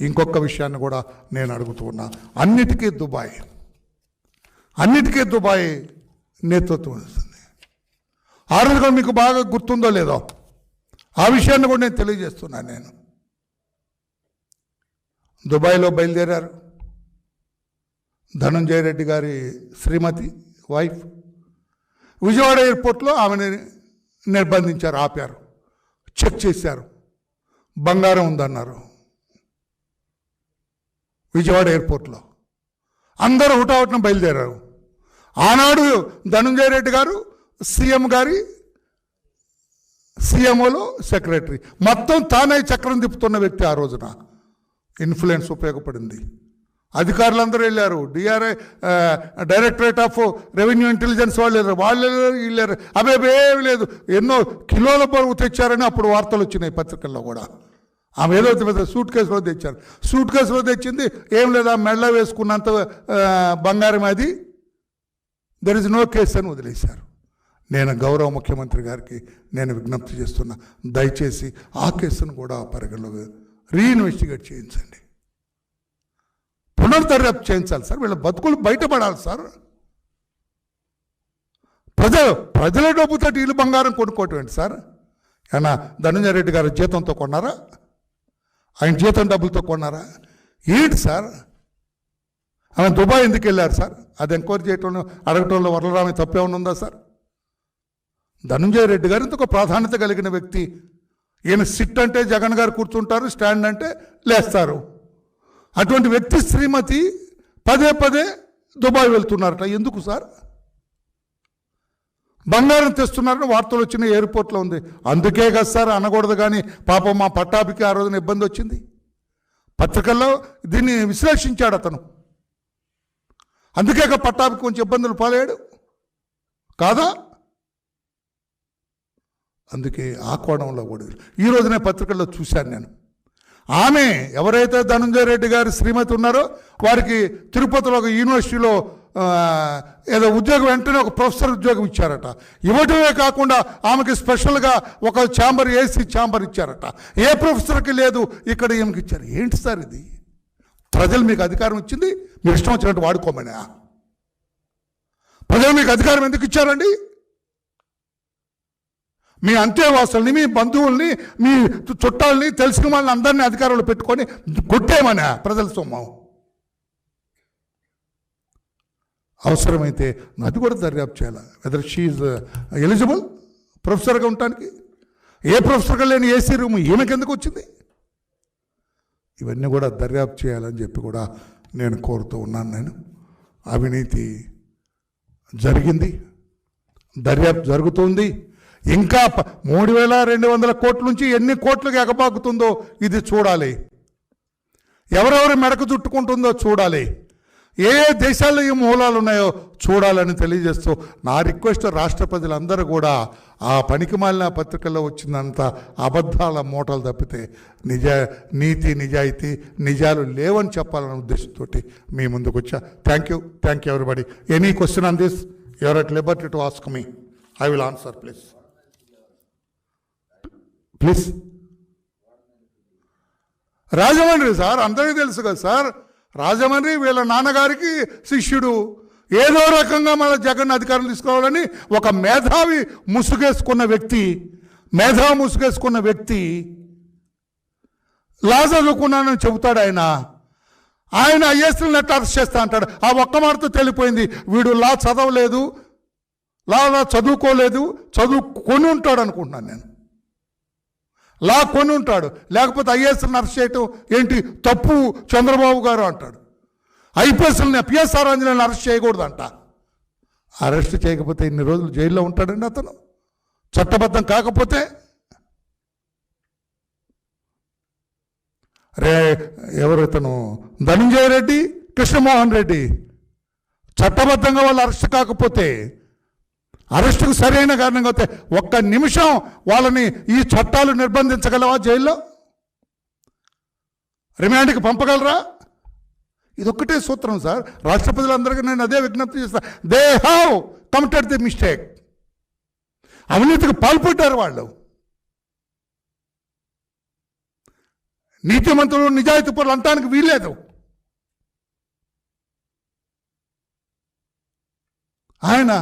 ఇంకొక విషయాన్ని కూడా నేను అడుగుతున్నా అన్నిటికీ దుబాయ్. అన్నిటికీ దుబాయ్ నేతృత్వం వస్తుంది ఆ రోజు మీకు బాగా గుర్తుందో లేదో ఆ విషయాన్ని కూడా నేను తెలియజేస్తున్నాను నేను. దుబాయ్లో బయలుదేరారు. ధనంజయ రెడ్డి గారి శ్రీమతి వైఫ్. విజయవాడ ఎయిర్పోర్ట్లో ఆమెని నిర్బంధించారు ఆపారు. చెక్ చేశారు. బంగారం ఉందన్నారు. విజయవాడ ఎయిర్పోర్ట్లో. అందరూ హుటాహుటిన బయలుదేరారు. ఆనాడు ధనుంజయ రెడ్డి గారు సీఎం గారి సీఎంఓలో సెక్రటరీ. మొత్తం తానే చక్రం తిప్పుతున్న వ్యక్తి ఆ రోజున. ఇన్ఫ్లుయెన్స్ ఉపయోగపడింది. అధికారులందరూ వెళ్ళారు. DRI directorate of revenue intelligence వాళ్ళు వెళ్ళారు. వాళ్ళు వెళ్ళారు వీళ్ళు వెళ్ళారు. లేదు. ఎన్నో కిలోల బరువు తెచ్చారని అప్పుడు వార్తలు వచ్చినాయి పత్రికల్లో కూడా. ఆమె ఏదో పెద్ద సూట్ కేసులో తెచ్చారు. సూట్ కేసులో తెచ్చింది ఏం లేదా మెళ్ళ వేసుకున్నంత బంగారం అది. దెర్ ఇస్ నో కేసు అని వదిలేశారు. నేను గౌరవ ముఖ్యమంత్రి గారికి నేను విజ్ఞప్తి చేస్తున్నా దయచేసి ఆ కేసును కూడా పరిగణలో రీఇన్వెస్టిగేట్ చేయించండి. పునర్దర్యాప్తు చేయించాలి సార్ వీళ్ళ బతుకులు బయటపడాలి సార్. ప్రజలు ప్రజల డబ్బుతో ఇల్లు బంగారం కొనుక్కోవటం ఏంటి సార్? ఏమన్నా ధనంజయ రెడ్డి గారు జీతంతో కొన్నారా? ఆయన జీతం డబ్బులతో కొన్నారా? ఏంటి సార్? ఆయన దుబాయ్ ఎందుకు వెళ్ళారు సార్? అది ఎంక్వైరీ చేయటంలో అడగటంలో వరలరామి తప్పేమన్నా ఉందా సార్? ధనుంజయ రెడ్డి గారు ఇంత ఒక ప్రాధాన్యత కలిగిన వ్యక్తి. ఈయన సిట్ అంటే జగన్ గారు కూర్చుంటారు స్టాండ్ అంటే లేస్తారు. అటువంటి వ్యక్తి శ్రీమతి పదే పదే దుబాయ్ వెళ్తున్నారట. ఎందుకు సార్? బంగారం తెస్తున్నారని వార్తలు వచ్చిన ఎయిర్పోర్ట్లో ఉంది. అందుకే కదా సార్ అనకూడదు కానీ పాపం మా పట్టాభికి ఆ రోజున ఇబ్బంది వచ్చింది. పత్రికల్లో దీన్ని విశ్లేషించాడు అతను. అందుకే పట్టాభికి కొంచెం ఇబ్బందులు పాలేడు కాదా? అందుకే ఆ కోణంలో కూడా ఈ రోజునే పత్రికల్లో చూశాను నేను. ఆమె ఎవరైతే ధనంజయ రెడ్డి గారి శ్రీమతి ఉన్నారో వారికి తిరుపతిలో ఒక యూనివర్సిటీలో ఏదో ఉద్యోగం వెంటనే ఒక ప్రొఫెసర్ ఉద్యోగం ఇచ్చారట. ఇవ్వటమే కాకుండా ఆమెకి స్పెషల్గా ఒక ఛాంబర్ ఏసీ ఛాంబర్ ఇచ్చారట. ఏ ప్రొఫెసర్కి లేదు ఇక్కడ ఈమెకి ఇచ్చారు. ఏంటి సార్ ఇది? ప్రజలు మీకు అధికారం ఇచ్చింది మీరు ఇష్టం వచ్చినట్టు వాడుకోమనా. ప్రజలు మీకు అధికారం ఎందుకు ఇచ్చారండి? మీ అంతేవాసుల్ని మీ బంధువుల్ని మీ చుట్టాలని తెలిసిన వాళ్ళని అందరినీ అధికారంలో పెట్టుకొని కొట్టేమనా ప్రజల సొమ్మం. అవసరమైతే అది కూడా దర్యాప్తు చేయాలి? వెదర్ షీఈ్ ఎలిజిబుల్ ప్రొఫెసర్గా ఉండటానికి? ఏ ప్రొఫెసర్గా లేని ఏసీ రూమ్ ఈమెకి ఎందుకు వచ్చింది? ఇవన్నీ కూడా దర్యాప్తు చేయాలని చెప్పి కూడా నేను కోరుతూ ఉన్నాను నేను. అవినీతి జరిగింది. దర్యాప్తు జరుగుతుంది. ఇంకా మూడు వేల రెండు వందల కోట్ల నుంచి ఎన్ని కోట్లకు ఎగబాకుతుందో ఇది చూడాలి. ఎవరెవరు మెడకు చుట్టుకుంటుందో చూడాలి. ఏ ఏ దేశాల్లో ఈ మూలాలు ఉన్నాయో చూడాలని తెలియజేస్తూ నా రిక్వెస్ట్ రాష్ట్ర ప్రజలందరూ కూడా ఆ పనికిమాలిన పత్రికల్లో వచ్చినంత అబద్ధాల మూటలు తప్పితే నిజ నీతి నిజాయితీ నిజాలు లేవని చెప్పాలనే ఉద్దేశంతో మీ ముందుకు వచ్చా. Thank you thank you everybody any question on this your at liberty to ask me I will answer please please Rajahmundry sir. అందరికీ తెలుసు కదా సార్. రాజమండ్రి వీళ్ళ నాన్నగారికి శిష్యుడు. ఏదో రకంగా మన జగన్ అధికారం తీసుకోవాలని ఒక మేధావి ముసుగేసుకున్న వ్యక్తి. మేధావి ముసుగేసుకున్న వ్యక్తి. లా చదువుకున్నానని చెబుతాడు ఆయన. ఆయన ఐఎస్ఎల్ని ఎట్లా అరెస్ట్ చేస్తా అంటాడు. ఆ ఒక్క మాటతో తెలిపోయింది. వీడు లా చదవలేదు. లా చదువుకోలేదు. చదువుకొని ఉంటాడు అనుకుంటున్నాను నేను. లా కొని ఉంటాడు. లేకపోతే ఐఏఎస్ అరెస్ట్ చేయటం ఏంటి? తప్పు చంద్రబాబు గారు అంటాడు. ఐపీఎస్ని పిఎస్ఆర్ ఆంజనేయులను అరెస్ట్ చేయకూడదంట. అరెస్ట్ చేయకపోతే ఇన్ని రోజులు జైల్లో ఉంటాడండి అతను. చట్టబద్ధం కాకపోతే రే ఎవరు ఇతను? ధనంజయ రెడ్డి కృష్ణమోహన్ రెడ్డి. చట్టబద్ధంగా వాళ్ళు అరెస్ట్ కాకపోతే అరెస్టుకు సరైన కారణంగా అయితే ఒక్క నిమిషం వాళ్ళని ఈ చట్టాలు నిర్బంధించగలవా జైల్లో? రిమాండ్కి పంపగలరా? ఇదొక్కటే సూత్రం సార్. రాష్ట్రపతులందరికీ నేను అదే విజ్ఞప్తి చేస్తా. They have committed the mistake అవినీతికి పాల్పడ్డారు వాళ్ళు. నీతిమంతులు నిజాయితీ పనులు అంటానికి వీల్లేదు. ఆయన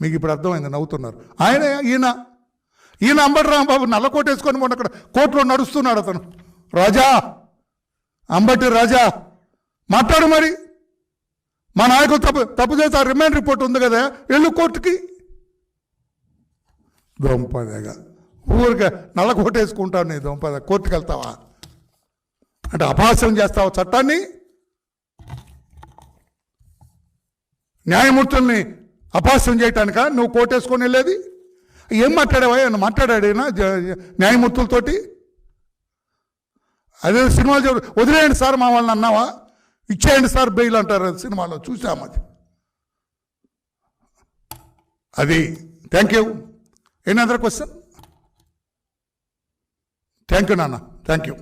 మీకు ఇప్పుడు అర్థమైంది నవ్వుతున్నారు. ఆయన ఈయన. ఈయన అంబటి రాంబాబు నల్ల కోటేసుకొని మొన్న అక్కడ కోర్టులో నడుస్తున్నాడు అతను. రాజా అంబటి రాజా మాట్లాడు మరి. మా నాయకులు తప్పు తప్పు చేస్తే ఆ రిమాండ్ రిపోర్ట్ ఉంది కదా వెళ్ళు కోర్టుకి. దొంపదేగ. ఊరికే నల్ల కోట్ వేసుకుంటావు నీ దొంపద కోర్టుకి వెళ్తావా? అంటే అపహాస్యం చేస్తావా చట్టాన్ని? న్యాయమూర్తుల్ని అపాస్యం చేయటానిక? నువ్వు కోటేసుకొని వెళ్ళేది? ఏం మాట్లాడావా? ఏమన్నా మాట్లాడాడేనా న్యాయమూర్తులతోటి? అదే సినిమాలు చెప్పు వదిలేయండి సార్ మా వాళ్ళని అన్నావా? ఇచ్చేయండి సార్ బెయిల్ అంటారు సినిమాలో. చూసాం అది. అది. Thank you any other question thank you నాన్న. Thank you